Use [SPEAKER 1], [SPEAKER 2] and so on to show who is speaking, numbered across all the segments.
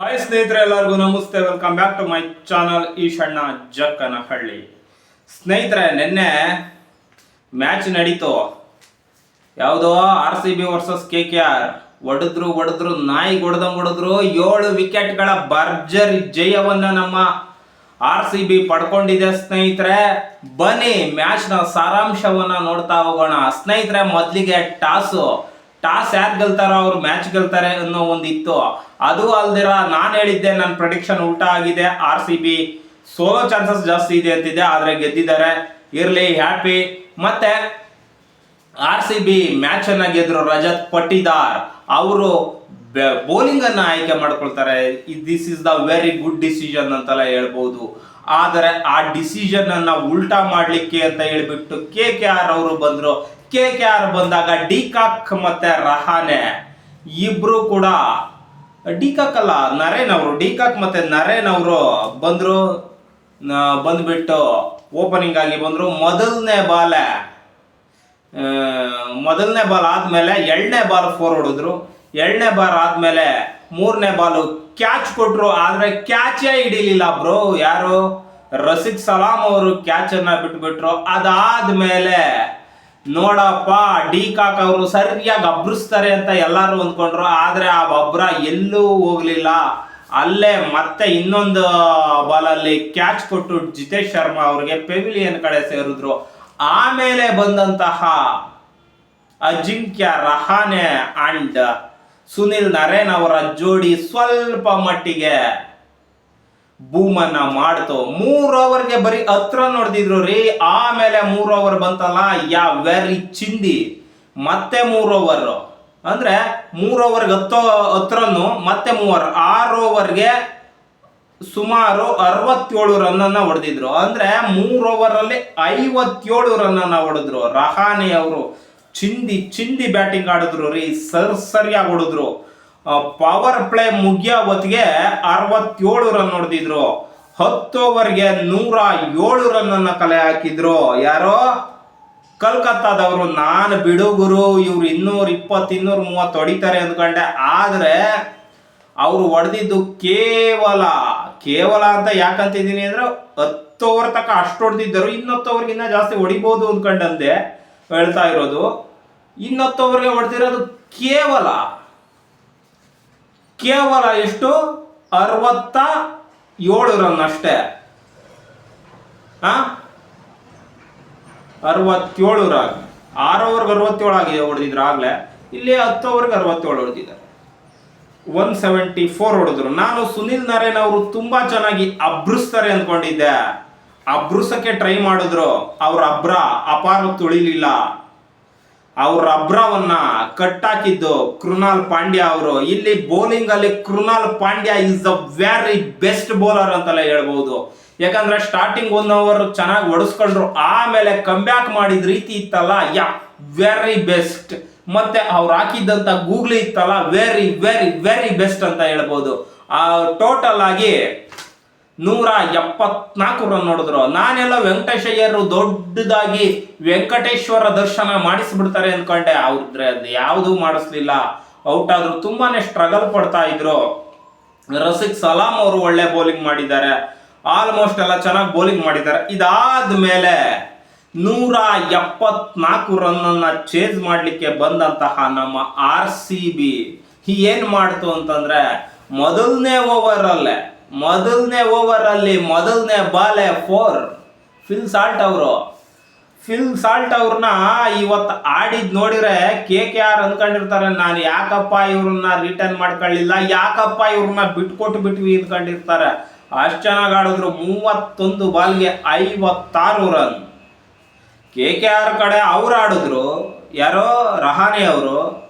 [SPEAKER 1] Hi ಸ್ನೇಹಿತರೆ ಎಲ್ಲರಿಗೂ ನಮಸ್ತೆ. Welcome back to my channel Eshanna Jakkanahalli. ಸ್ನೇಹಿತರೆ, ನಿನ್ನೆ ಮ್ಯಾಚ್ ನಡೀತು. ಯಾವುದೋ R C B versus K K R ಹೊಡೆದ್ರು ಹೊಡೆದ್ರು ನಾಯಿ ಹೊಡೆದಂಗೆ ಹೊಡೆದ್ರು, ಏಳು ವಿಕೆಟ್ಗಳ ಭರ್ಜರಿ ಜಯವನ್ನ ನಮ್ಮ ಆರ್ ಸಿ ಬಿ ಪಡ್ಕೊಂಡಿದೆ ಸ್ನೇಹಿತರೆ. ಬನ್ನಿ ಮ್ಯಾಚ್ನ ಸಾರಾಂಶವನ್ನ ನೋಡ್ತಾ ಹೋಗೋಣ. ಸ್ನೇಹಿತರೆ, ಮೊದಲಿಗೆ ಟಾಸು. ಟಾಸ್ ಯಾರು ಗೆಲ್ತಾರೋ ಅವ್ರು ಮ್ಯಾಚ್ ಗೆಲ್ತಾರೆ ಅನ್ನೋ ಒಂದು ಇತ್ತು ಅದು ಅಲ್ದಿರ ನಾನು ಹೇಳಿದ್ದೆ ನನ್ನ ಪ್ರೊಡಿಕ್ಷನ್ ಊಟ ಆಗಿದೆ. ಆರ್ ಸಿ ಬಿ ಸೋಲೋ ಚಾನ್ಸಸ್ ಜಾಸ್ತಿ ಇದೆ ಅಂತಿದೆ, ಆದರೆ ಗೆದ್ದಿದ್ದಾರೆ. ಇರಲಿ ಹ್ಯಾಪಿ ಮತ್ತೆ ಆರ್ ಸಿ ಬಿ ಮ್ಯಾಚ್ ಅನ್ನ ಗೆದ್ರು ರಜತ್ ಪಟ್ಟಿದಾರ್. ಅವರು ಬೌಲಿಂಗ್ ಅನ್ನ ಆಯ್ಕೆ ಮಾಡ್ಕೊಳ್ತಾರೆ. This is the very good decision ಅಂತೆಲ್ಲ ಹೇಳ್ಬೋದು. ಆದರೆ ಆ ಡಿಸಿಷನ್ ಅನ್ನ ಉಲ್ಟಾ ಮಾಡ್ಲಿಕ್ಕೆ ಅಂತ ಹೇಳ್ಬಿಟ್ಟು ಕೆ ಕೆ ಆರ್ ಅವರು ಬಂದ್ರು. ಕೆ ಕೆ ಆರ್ ಬಂದಾಗ ಡಿಕಾಕ್ ಮತ್ತೆ ರಹಾನೆ ಇಬ್ರು ಕೂಡ ಡಿಕಾಕ್ ಅಲ್ಲ ನರೇನ್ ಅವರು ಡಿಕಾಕ್ ಮತ್ತೆ ನರೇನ್ ಅವರು ಬಂದ್ರು ಬಂದ್ಬಿಟ್ಟು ಓಪನಿಂಗ್ ಆಗಿ ಬಂದ್ರು. ಮೊದಲನೇ ಬಾಲೆ ಮೊದಲನೇ ಬಾಲ್ ಆದ್ಮೇಲೆ ಎರಡನೇ ಬಾಲ್ ಫೋರ್ ಹೊಡೆದ್ರು. ಎರಡನೇ ಬಾಲ್ ಆದ್ಮೇಲೆ ಮೂರನೇ ಬಾಲು ಕ್ಯಾಚ್ ಕೊಟ್ರು. ಆದ್ರೆ ಕ್ಯಾಚೇ ಹಿಡಿಲಿಲ್ಲ ಬ್ರೋ ಯಾರು? ರಸಿಕ್ ಸಲಾಂ ಅವರು ಕ್ಯಾಚ್ ಅನ್ನ ಬಿಟ್ಬಿಟ್ರು. ಅದಾದ್ಮೇಲೆ ನೋಡಪ್ಪ, ಡಿ ಕಾಕ್ ಅವರು ಸರಿಯಾಗಿ ಅಬ್ರಿಸ್ತಾರೆ ಅಂತ ಎಲ್ಲರೂ ಅಂದ್ಕೊಂಡ್ರು, ಆದ್ರೆ ಆ ಒಬ್ರ ಎಲ್ಲೂ ಹೋಗ್ಲಿಲ್ಲ. ಅಲ್ಲೇ ಮತ್ತೆ ಇನ್ನೊಂದು ಬಾಲಲ್ಲಿ ಕ್ಯಾಚ್ ಕೊಟ್ಟು ಜಿತೇಶ್ ಶರ್ಮಾ ಅವರಿಗೆ ಪೆವಿಲಿಯನ್ ಕಡೆ ಸೇರಿದ್ರು. ಆಮೇಲೆ ಬಂದಂತಹ ಅಜಿಂಕ್ಯ ರಹಾನೆ ಅಂಡ್ ಸುನಿಲ್ ನರೇನ್ ಅವರ ಜೋಡಿ ಸ್ವಲ್ಪ ಮಟ್ಟಿಗೆ ಬೂಮನ್ನ ಮಾಡ್ತು. ಮೂರ್ ಓವರ್ಗೆ ಬರೀ ಹತ್ರ ನೋಡ್ದಿದ್ರು ರೀ, ಆಮೇಲೆ ಮೂರ್ ಓವರ್ ಬಂತಲ್ಲ, ಯಾ ವೆರಿ ಚಿಂದಿ. ಮತ್ತೆ ಮೂರ್ ಓವರ್ ಅಂದ್ರೆ ಮೂರ್ ಓವರ್ಗೆ ಹತ್ತೋ ಹತ್ರನು ಮತ್ತೆ ಮೂವರ್. ಆರು ಓವರ್ಗೆ ಸುಮಾರು ಅರವತ್ತೇಳು ರನ್ ಅನ್ನ ಹೊಡೆದಿದ್ರು. ಅಂದ್ರೆ ಮೂರ್ ಓವರ್ ಅಲ್ಲಿ ಐವತ್ತೇಳು ರನ್ ಅನ್ನ ಹೊಡೆದ್ರು. ರಹಾನೆ ಅವರು ಚಿಂದಿ ಚಿಂದಿ ಬ್ಯಾಟಿಂಗ್ ಆಡಿದ್ರು ರೀ, ಸರ್ ಸರಿಯಾಗಿ ಹೊಡೆದ್ರು. ಪವರ್ ಪ್ಲೇ ಮುಗಿಯೋ ಹೊತ್ತಿಗೆ ಅರವತ್ತೇಳು ರನ್ ಹೊಡೆದಿದ್ರು. ಹತ್ತು ಓವರ್ಗೆ ನೂರ ಏಳು ರನ್ನನ್ನು ಕಲೆ ಹಾಕಿದ್ರು. ಯಾರೋ? ಕಲ್ಕತ್ತಾದವರು, ನಾನು ಬಿಡುಗುರು ಇವ್ರು ಇನ್ನೂರು ಇಪ್ಪತ್ತು, ಇನ್ನೂರು ಮೂವತ್ತು ಹೊಡಿತಾರೆ ಅಂದ್ಕೊಂಡೆ. ಆದ್ರೆ, ಅವರು ಹೊಡೆದಿದ್ದು ಕೇವಲ ಕೇವಲ ಅಂತ ಯಾಕಂತಿದ್ದೀನಿ ಅಂದ್ರೆ ಹತ್ತು ಓವರ್ ತನಕ ಅಷ್ಟು ಹೊಡೆದಿದ್ದರು. ಇನ್ನೊತ್ತು ಓವರ್ಗಿನ್ನ ಜಾಸ್ತಿ ಹೊಡಿಬೋದು ಅಂದ್ಕೊಂಡಂತೆ ಹೇಳ್ತಾ ಇರೋದು. ಇನ್ನೊತ್ತು ಓವರ್ಗೆ ಹೊಡೆದಿರೋದು ಕೇವಲ ಕೇವಲ ಎಷ್ಟು? ಅರವತ್ತ ಏಳು ರನ್ ಅಷ್ಟೇ ಅರವತ್ತೇಳು ರನ್ ಆರು ಓವರ್ಗೆ ಅರವತ್ತೇಳು ಆಗಿದೆ ಹೊಡೆದಿದ್ರು ಆಗಲೇ. ಇಲ್ಲಿ ಹತ್ತು ಓವರ್ಗೆ ಅರವತ್ತೇಳು ಹೊಡೆದಿದ್ದಾರೆ. ಒನ್ ಸೆವೆಂಟಿ ಫೋರ್ ಹೊಡೆದ್ರು. ನಾನು ಸುನಿಲ್ ನರೇನ್ ಅವರು ತುಂಬಾ ಚೆನ್ನಾಗಿ ಅಬ್ರಿಸ್ತಾರೆ ಅಂದ್ಕೊಂಡಿದ್ದೆ. ಅಬ್ರುಸಕ್ಕೆ ಟ್ರೈ ಮಾಡಿದ್ರು. ಅವ್ರ ಅಬ್ರ, ಅಪಾರ ತುಳಿಲಿಲ್ಲ. ಅವ್ರ ಅಬ್ರವನ್ನ ಕಟ್ಟಾಕಿದ್ದು ಕೃಣಾಲ್ ಪಾಂಡ್ಯ ಅವರು. ಇಲ್ಲಿ ಬೌಲಿಂಗ್ ಅಲ್ಲಿ Krunal Pandya is the very best bowler ಅಂತೆಲ್ಲ ಹೇಳ್ಬೋದು. ಯಾಕಂದ್ರೆ ಸ್ಟಾರ್ಟಿಂಗ್ ಒನ್ ಅವರ್ ಚೆನ್ನಾಗಿ ಒಡಿಸ್ಕೊಂಡ್ರು ಆಮೇಲೆ ಕಂಬ್ಯಾಕ್ ಮಾಡಿದ ರೀತಿ ಇತ್ತಲ್ಲ? ಯಾ ವೆರಿ ಬೆಸ್ಟ್ ಮತ್ತೆ ಅವ್ರು ಹಾಕಿದ್ದಂತ ಗೂಗ್ಲಿ ಇತ್ತಲ್ಲ? ವೆರಿ ವೆರಿ ವೆರಿ ಬೆಸ್ಟ್ ಅಂತ ಹೇಳ್ಬೋದು. ಆ ಟೋಟಲ್ ಆಗಿ ನೂರ ಎಪ್ಪತ್ನಾಲ್ಕು ರನ್ ನೋಡಿದ್ರು. ನಾನೆಲ್ಲ ವೆಂಕಟೇಶಯ್ಯರು ದೊಡ್ಡದಾಗಿ ವೆಂಕಟೇಶ್ವರ ದರ್ಶನ ಮಾಡಿಸ್ಬಿಡ್ತಾರೆ ಅನ್ಕೊಂಡೆ. ಅದು ಯಾವುದೂ ಮಾಡಿಸ್ಲಿಲ್ಲ. ಔಟ್ ಆದ್ರು ತುಂಬಾನೇ ಸ್ಟ್ರಗಲ್ ಪಡ್ತಾ ಇದ್ರು. ರಸಿಕ್ ಸಲಾಂ ಅವರು ಒಳ್ಳೆ ಬೌಲಿಂಗ್ ಮಾಡಿದ್ದಾರೆ. ಆಲ್ಮೋಸ್ಟ್ ಎಲ್ಲ ಚೆನ್ನಾಗಿ ಬೌಲಿಂಗ್ ಮಾಡಿದ್ದಾರೆ. ಇದಾದ ಮೇಲೆ ನೂರ ಎಪ್ಪತ್ನಾಲ್ಕು ರನ್ ಅನ್ನ ಚೇಸ್ ಮಾಡ್ಲಿಕ್ಕೆ ಬಂದಂತಹ ನಮ್ಮ ಆರ್ ಸಿ ಬಿ ಏನ್ ಮಾಡ್ತು ಅಂತಂದ್ರೆ, ಮೊದಲನೇ ಓವರ್ ಅಲ್ಲೇ ಮೊದಲನೇ ಓವರ್ ಅಲ್ಲಿ ಮೊದಲನೇ ಬಾಲೆ ಫೋರ್ ಫಿಲ್ ಸಾಲ್ಟ್ ಅವರು. ಫಿಲ್ ಸಾಲ್ಟ್ ಅವ್ರನ್ನ ಇವತ್ತು ಆಡಿದ್ ನೋಡಿದ್ರೆ ಕೆ ಕೆ ಆರ್ ಅಂದ್ಕೊಂಡಿರ್ತಾರೆ ನಾನು ಯಾಕಪ್ಪ ಇವ್ರನ್ನ ರಿಟರ್ನ್ ಮಾಡ್ಕೊಳ್ಳಿಲ್ಲ? ಯಾಕಪ್ಪ ಇವ್ರನ್ನ ಬಿಟ್ಕೊಟ್ಟು ಬಿಟ್ವಿ ಅಂದ್ಕೊಂಡಿರ್ತಾರೆ ಅಷ್ಟು ಚೆನ್ನಾಗಿ ಆಡಿದ್ರು. ಮೂವತ್ತೊಂದು ಬಾಲ್ಗೆ ಐವತ್ತಾರು ರನ್ ಕೆ ಕೆ ಆರ್ ಕಡೆ ಅವ್ರು ಆಡಿದ್ರು. ಯಾರೋ ರಹಾನೆ ಅವರು.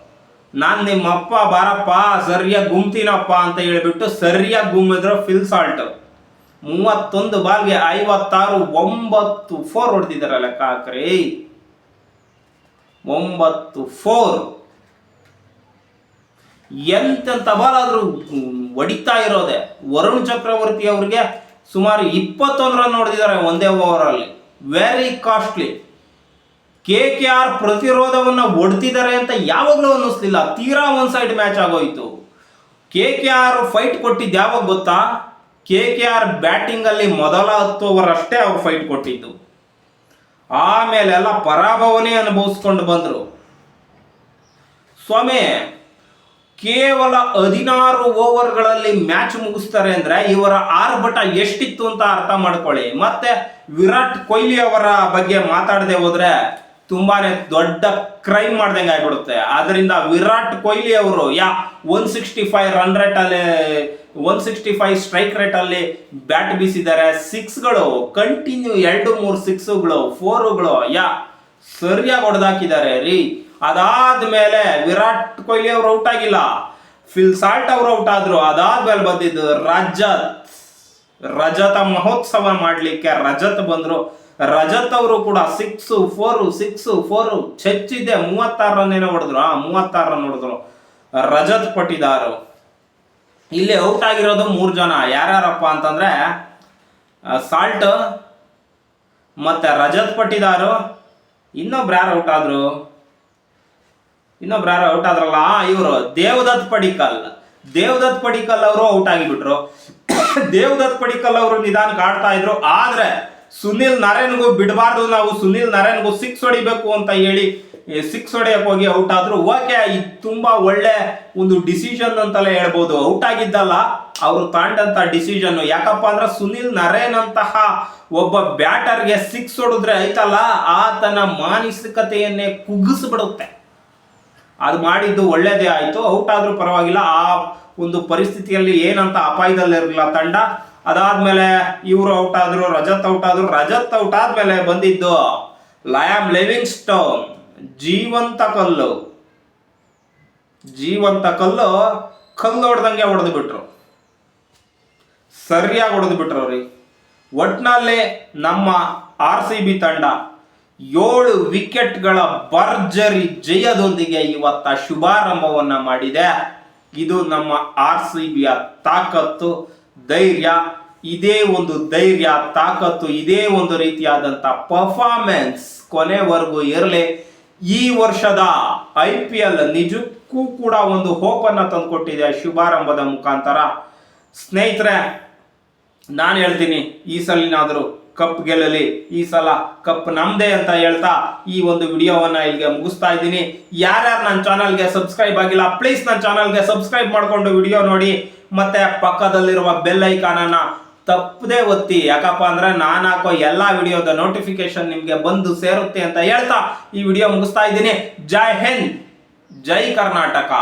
[SPEAKER 1] ನಾನು ನಿಮ್ಮಪ್ಪ ಬಾರಪ್ಪ ಸರಿಯಾಗಿ ಗುಮ್ತೀನಪ್ಪ ಅಂತ ಹೇಳಿಬಿಟ್ಟು ಸರಿಯಾಗಿ ಗುಮ್ಮಿದ್ರು ಫಿಲ್ ಸಾಲ್ಟ್. ಮೂವತ್ತೊಂದು ಬಾಲ್ಗೆ ಐವತ್ತಾರು, ಒಂಬತ್ತು ಫೋರ್ ಹೊಡೆದಿದ್ದಾರೆ ಲೆಕ್ಕ ಹಾಕ್ರಿ ಒಂಬತ್ತು ಫೋರ್ ಎಂತೆಂಥ ಬಾಲ್ ಆದ್ರೂ ಹೊಡಿತಾ ಇರೋದೆ. ವರುಣ್ ಚಕ್ರವರ್ತಿ ಅವರಿಗೆ ಸುಮಾರು ಇಪ್ಪತ್ತೊಂದು ರನ್ ಹೊಡೆದಿದ್ದಾರೆ ಒಂದೇ ಓವರಲ್ಲಿ very costly K K R ಪ್ರತಿರೋಧವನ್ನ ಒಡ್ತಿದ್ದಾರೆ ಅಂತ ಯಾವಾಗಲೂ ಅನ್ನಿಸ್ಲಿಲ್ಲ. ತೀರಾ ಒನ್ ಸೈಡ್ ಮ್ಯಾಚ್ ಆಗೋಯ್ತು. ಕೆ ಕೆ ಆರ್ ಫೈಟ್ ಕೊಟ್ಟಿದ್ದು ಯಾವಾಗ ಗೊತ್ತಾ? ಕೆ ಕೆ ಆರ್ ಬ್ಯಾಟಿಂಗಲ್ಲಿ ಮೊದಲ ಹತ್ತು ಓವರ್ ಅಷ್ಟೇ ಅವ್ರು ಫೈಟ್ ಕೊಟ್ಟಿದ್ದು. ಆಮೇಲೆಲ್ಲ ಪರಾಭವನೇ ಅನುಭವಿಸ್ಕೊಂಡು ಬಂದರು. ಸ್ವಾಮಿ, ಕೇವಲ ಹದಿನಾರು ಓವರ್ಗಳಲ್ಲಿ ಮ್ಯಾಚ್ ಮುಗಿಸ್ತಾರೆ ಅಂದ್ರೆ ಇವರ ಆರ್ಭಟ ಎಷ್ಟಿತ್ತು ಅಂತ ಅರ್ಥ ಮಾಡ್ಕೊಳ್ಳಿ. ಮತ್ತೆ ವಿರಾಟ್ ಕೊಹ್ಲಿ ಅವರ ಬಗ್ಗೆ ಮಾತಾಡದೆ ಹೋದ್ರೆ ತುಂಬಾನೇ ದೊಡ್ಡ ಕ್ರೈಮ್ ಮಾಡ್ದಂಗೆ ಆಗ್ಬಿಡುತ್ತೆ. ಆದ್ರಿಂದ ವಿರಾಟ್ ಕೊಹ್ಲಿ ಅವರು, ಯಾ one sixty five run rate ಅಲ್ಲಿ one sixty five strike rate ಅಲ್ಲಿ ಬ್ಯಾಟ್ ಬೀಸಿದ್ದಾರೆ. ಸಿಕ್ಸ್ಗಳು ಕಂಟಿನ್ಯೂ ಎರಡು ಮೂರು ಸಿಕ್ಸ್ಗಳು ಫೋರುಗಳು ಯಾ, ಸರಿಯಾಗಿ ಹೊಡೆದಾಕಿದ್ದಾರೆ ರೀ. ಅದಾದ ಮೇಲೆ ವಿರಾಟ್ ಕೊಹ್ಲಿ ಅವರು ಔಟ್ ಆಗಿಲ್ಲ. ಫಿಲ್ ಸಾಲ್ಟ್ ಅವರು ಔಟ್ ಆದ್ರು. ಅದಾದ್ಮೇಲೆ ಬಂದಿದ್ದು ರಜತ್. ರಜತ ಮಹೋತ್ಸವ ಮಾಡ್ಲಿಕ್ಕೆ ರಜತ್ ಬಂದ್ರು. ರಜತ್ ಅವರು ಕೂಡ ಸಿಕ್ಸ್ ಫೋರ್ ಸಿಕ್ಸ್ ಫೋರ್ ಚೆಚ್ಚಿದೆ ಮೂವತ್ತಾರು ರನ್ ಏನೋ ಹೊಡೆದ್ರು. ಆ ಮೂವತ್ತಾರು ರನ್ ಹೊಡೆದ್ರು. ರಜತ್ ಪಟ್ಟಿದಾರು. ಇಲ್ಲಿ ಔಟ್ ಆಗಿರೋದು ಮೂರು ಜನ. ಯಾರ್ಯಾರಪ್ಪ ಅಂತಂದ್ರೆ ಸಾಲ್ಟ್ ಮತ್ತೆ ರಜತ್ ಪಟ್ಟಿದಾರು. ಇನ್ನೊಬ್ರು ಯಾರು ಔಟ್ ಆದ್ರು? ಇನ್ನೊಬ್ರು ಯಾರು ಔಟ್ ಆದ್ರಲ್ಲ? ಇವರು. ದೇವದತ್ ಪಡಿಕಲ್. ದೇವದತ್ ಪಡಿಕಲ್ ಅವರು ಔಟ್ ಆಗಿಬಿಟ್ರು. ದೇವದತ್ ಪಡಿಕಲ್ ಅವರು ನಿಧಾನಕ್ಕೆ ಆಡ್ತಾ ಇದ್ರು. ಆದ್ರೆ ಸುನಿಲ್ ನಾರಾಯಣ್ಗೂ ಬಿಡಬಾರ್ದು, ನಾವು ಸುನಿಲ್ ನಾರಾಯಣ್ಗೂ ಸಿಕ್ಸ್ ಹೊಡಿಬೇಕು ಅಂತ ಹೇಳಿ ಸಿಕ್ಸ್ ಹೊಡೆಯಕ್ಕೆ ಹೋಗಿ ಔಟ್ ಆದ್ರು ಓಕೆ ಇದು ತುಂಬಾ ಒಳ್ಳೆ ಒಂದು ಡಿಸಿಷನ್ ಅಂತಲೇ ಹೇಳ್ಬೋದು. ಔಟ್ ಆಗಿದ್ದಲ್ಲ, ಅವರು ತಾಂಡಂತ ಡಿಸಿಷನ್ ಯಾಕಪ್ಪ ಅಂದ್ರೆ ಸುನಿಲ್ ನರೇನ್ ಅಂತಹ ಒಬ್ಬ ಬ್ಯಾಟರ್ಗೆ ಸಿಕ್ಸ್ ಹೊಡೆದ್ರೆ ಐತಲ್ಲ ಆತನ ಮಾನಸಿಕತೆಯನ್ನೇ ಕುಗ್ಗಿಸ್ಬಿಡುತ್ತೆ. ಅದು ಮಾಡಿದ್ದು ಒಳ್ಳೇದೇ ಆಯಿತು ಔಟ್ ಆದ್ರೂ ಪರವಾಗಿಲ್ಲ. ಆ ಒಂದು ಪರಿಸ್ಥಿತಿಯಲ್ಲಿ ಏನಂತ ಅಪಾಯದಲ್ಲಿರಲಿಲ್ಲ ತಂಡ. ಅದಾದ್ಮೇಲೆ ಇವರು ಔಟ್ ಆದ್ರು, ರಜತ್ ಔಟ್ ಆದ್ರು, ರಜತ್ ಔಟ್ ಆದ್ಮೇಲೆ ಬಂದಿದ್ದು ಲಯಾಮ್ ಲಿವಿಂಗ್ ಸ್ಟೋನ್ ಜೀವಂತ ಕಲ್ಲು. ಜೀವಂತ ಕಲ್ಲು ಕಲ್ಲು ಹೊಡೆದಂಗೆ ಹೊಡೆದು ಬಿಟ್ರು. ಸರಿಯಾಗಿ ಹೊಡೆದು ಬಿಟ್ರು ಅವ್ರಿ ಒಟ್ನಲ್ಲಿ ನಮ್ಮ ಆರ್ ಸಿ ಬಿ ತಂಡ ಏಳು ವಿಕೆಟ್ಗಳ ಭರ್ಜರಿ ಜಯದೊಂದಿಗೆ ಇವತ್ತ ಶುಭಾರಂಭವನ್ನ ಮಾಡಿದೆ. ಇದು ನಮ್ಮ ಆರ್ ಸಿ ಬಿಯ ತಾಕತ್ತು. ಧೈರ್ಯ, ಇದೇ ಒಂದು ಧೈರ್ಯ, ತಾಕತ್ತು, ಇದೇ ಒಂದು ರೀತಿಯಾದಂಥ ಪರ್ಫಾರ್ಮೆನ್ಸ್ ಕೊನೆವರೆಗೂ ಇರಲಿ. ಈ ವರ್ಷದ ಐ ಪಿ ಎಲ್ ನಿಜಕ್ಕೂ ಕೂಡ ಒಂದು ಹೋಪನ್ನು ತಂದುಕೊಟ್ಟಿದೆ ಶುಭಾರಂಭದ ಮುಖಾಂತರ. ಸ್ನೇಹಿತರೆ, ನಾನು ಹೇಳ್ತೀನಿ, ಈ ಸಲಿನಾದರೂ ಕಪ್ ಗೆಲ್ಲಲಿ. ಈ ಸಲ ಕಪ್ ನಮ್ದೇ ಅಂತ ಹೇಳ್ತಾ ಈ ಒಂದು ವಿಡಿಯೋವನ್ನ ಇಲ್ಲಿಗೆ ಮುಗಿಸ್ತಾ ಇದ್ದೀನಿ. ಯಾರ್ಯಾರು ನನ್ನ ಚಾನಲ್ಗೆ ಸಬ್ಸ್ಕ್ರೈಬ್ ಆಗಿಲ್ಲ ಪ್ಲೀಸ್ ನನ್ನ ಚಾನಲ್ಗೆ ಸಬ್ಸ್ಕ್ರೈಬ್ ಮಾಡಿಕೊಂಡು ವಿಡಿಯೋ ನೋಡಿ. ಮತ್ತೆ ಪಕ್ಕದಲ್ಲಿರುವ ಬೆಲ್ ಐಕಾನನ್ನ ತಪ್ಪದೇ ಒತ್ತಿ. ಯಾಕಪ್ಪ ಅಂದ್ರೆ ನಾನು ಹಾಕೋ ಎಲ್ಲ ವಿಡಿಯೋದ ನೋಟಿಫಿಕೇಶನ್ ನಿಮಗೆ ಬಂದು ಸೇರುತ್ತೆ ಅಂತ ಹೇಳ್ತಾ ಈ ವಿಡಿಯೋ ಮುಗಿಸ್ತಾ ಇದ್ದೀನಿ. ಜೈ ಹಿಂದ್, ಜೈ ಕರ್ನಾಟಕ.